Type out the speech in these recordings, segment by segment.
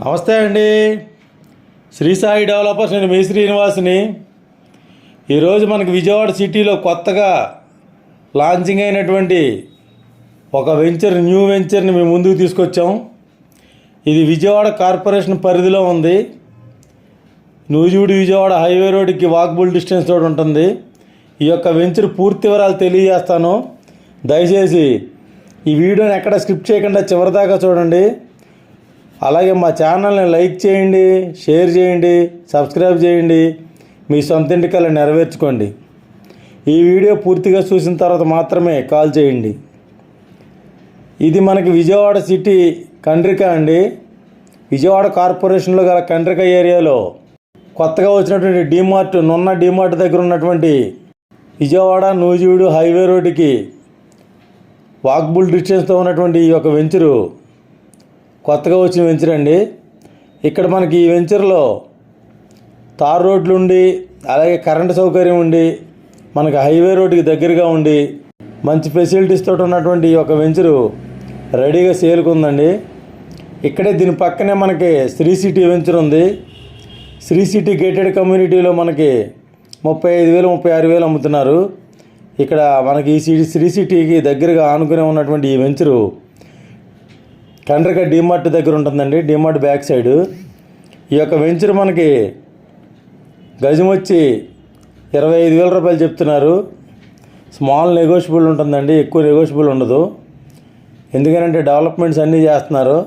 నమస్తే అండి. శ్రీ సాయి డెవలపర్స్ నేను మీ శ్రీనివాస్ని. ఈరోజు మనకి విజయవాడ సిటీలో కొత్తగా లాంచింగ్ అయినటువంటి ఒక వెంచర్ న్యూ వెంచర్ని మేము ముందుకు తీసుకొచ్చాం. ఇది విజయవాడ కార్పొరేషన్ పరిధిలో ఉంది. నూజివీడు విజయవాడ హైవే రోడ్డుకి వాక్బుల్ డిస్టెన్స్ తోటి ఉంటుంది. ఈ యొక్క వెంచర్ పూర్తి వివరాలు తెలియజేస్తాను. దయచేసి ఈ వీడియోని ఎక్కడ స్కిప్ చేయకుండా చివరిదాకా చూడండి. అలాగే మా ఛానల్ని లైక్ చేయండి షేర్ చేయండి సబ్స్క్రైబ్ చేయండి. మీ సొంత ఇంటికల్లా నెరవేర్చుకోండి. ఈ వీడియో పూర్తిగా చూసిన తర్వాత మాత్రమే కాల్ చేయండి. ఇది మనకి విజయవాడ సిటీ కండ్రిక అండి. విజయవాడ కార్పొరేషన్లో గల కండ్రిక ఏరియాలో కొత్తగా వచ్చినటువంటి డీమార్ట్ నున్న డీమార్ట్ దగ్గర ఉన్నటువంటి విజయవాడ నూజివీడు హైవే రోడ్డుకి వాక్బుల్ డిస్టెన్స్తో ఉన్నటువంటి ఈ యొక్క వెంచరు కొత్తగా వచ్చిన వెంచర్ అండి. ఇక్కడ మనకి ఈ వెంచర్లో తార్ రోడ్లు ఉండి అలాగే కరెంటు సౌకర్యం ఉండి మనకి హైవే రోడ్డుకి దగ్గరగా ఉండి మంచి ఫెసిలిటీస్ తోటి ఉన్నటువంటి ఈ యొక్క వెంచరు రెడీగా సేల్కి ఉందండి. ఇక్కడే దీని పక్కనే మనకి శ్రీ సిటీ వెంచర్ ఉంది. శ్రీ సిటీ గేటెడ్ కమ్యూనిటీలో మనకి ముప్పై ఐదు వేలు ముప్పై ఆరు వేలు అమ్ముతున్నారు. ఇక్కడ మనకి ఈ సిటీ శ్రీ సిటీకి దగ్గరగా ఆనుకునే ఉన్నటువంటి ఈ వెంచరు కండ్రక డిమార్ట్ దగ్గర ఉంటుందండి. డిమార్ట్ బ్యాక్ సైడ్ ఈ యొక్క వెంచర్ మనకి గజం వచ్చి ఇరవై ఐదు వేల రూపాయలు చెప్తున్నారు. స్మాల్ నెగోషియబుల్ ఉంటుందండి. ఎక్కువ నెగోషియబుల్ ఉండదు. ఎందుకంటే డెవలప్మెంట్స్ అన్నీ చేస్తున్నారు.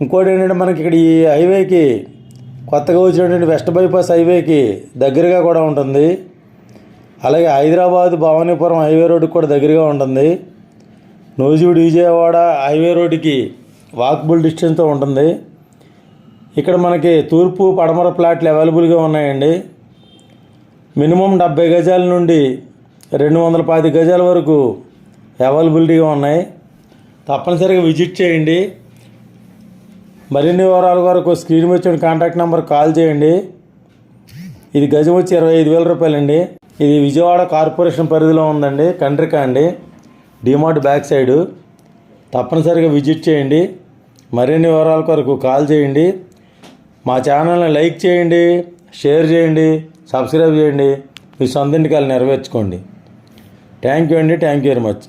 ఇంకోటి ఏంటంటే మనకి ఇక్కడ ఈ హైవేకి కొత్తగా వచ్చినటువంటి వెస్ట్ బైపాస్ హైవేకి దగ్గరగా కూడా ఉంటుంది. అలాగే హైదరాబాద్ భవానీపురం హైవే రోడ్డుకి కూడా దగ్గరగా ఉంటుంది. నూజివీడు విజయవాడ హైవే రోడ్డుకి వాకబుల్ డిస్టెన్స్తో ఉంటుంది. ఇక్కడ మనకి తూర్పు పడమర ప్లాట్లు అవైలబుల్గా ఉన్నాయండి. మినిమం డెబ్బై గజాల నుండి రెండు వందల పది గజాల వరకు అవైలబిలిటీగా ఉన్నాయి. తప్పనిసరిగా విజిట్ చేయండి. మరిన్ని వివరాల వరకు స్క్రీన్ వచ్చిన కాంటాక్ట్ నెంబర్ కాల్ చేయండి. ఇది గజం వచ్చి ఇరవై ఐదు వేల రూపాయలండి. ఇది విజయవాడ కార్పొరేషన్ పరిధిలో ఉందండి కండ్రిక అండి. డిమార్ట్ బ్యాక్ సైడు తప్పనిసరిగా విజిట్ చేయండి. మరిన్ని వివరాల కొరకు కాల్ చేయండి. మా ఛానల్ని లైక్ చేయండి షేర్ చేయండి సబ్స్క్రైబ్ చేయండి. మీ సొంత ఇంటికాలు నెరవేర్చుకోండి. థ్యాంక్ యూ అండి. Thank you very much.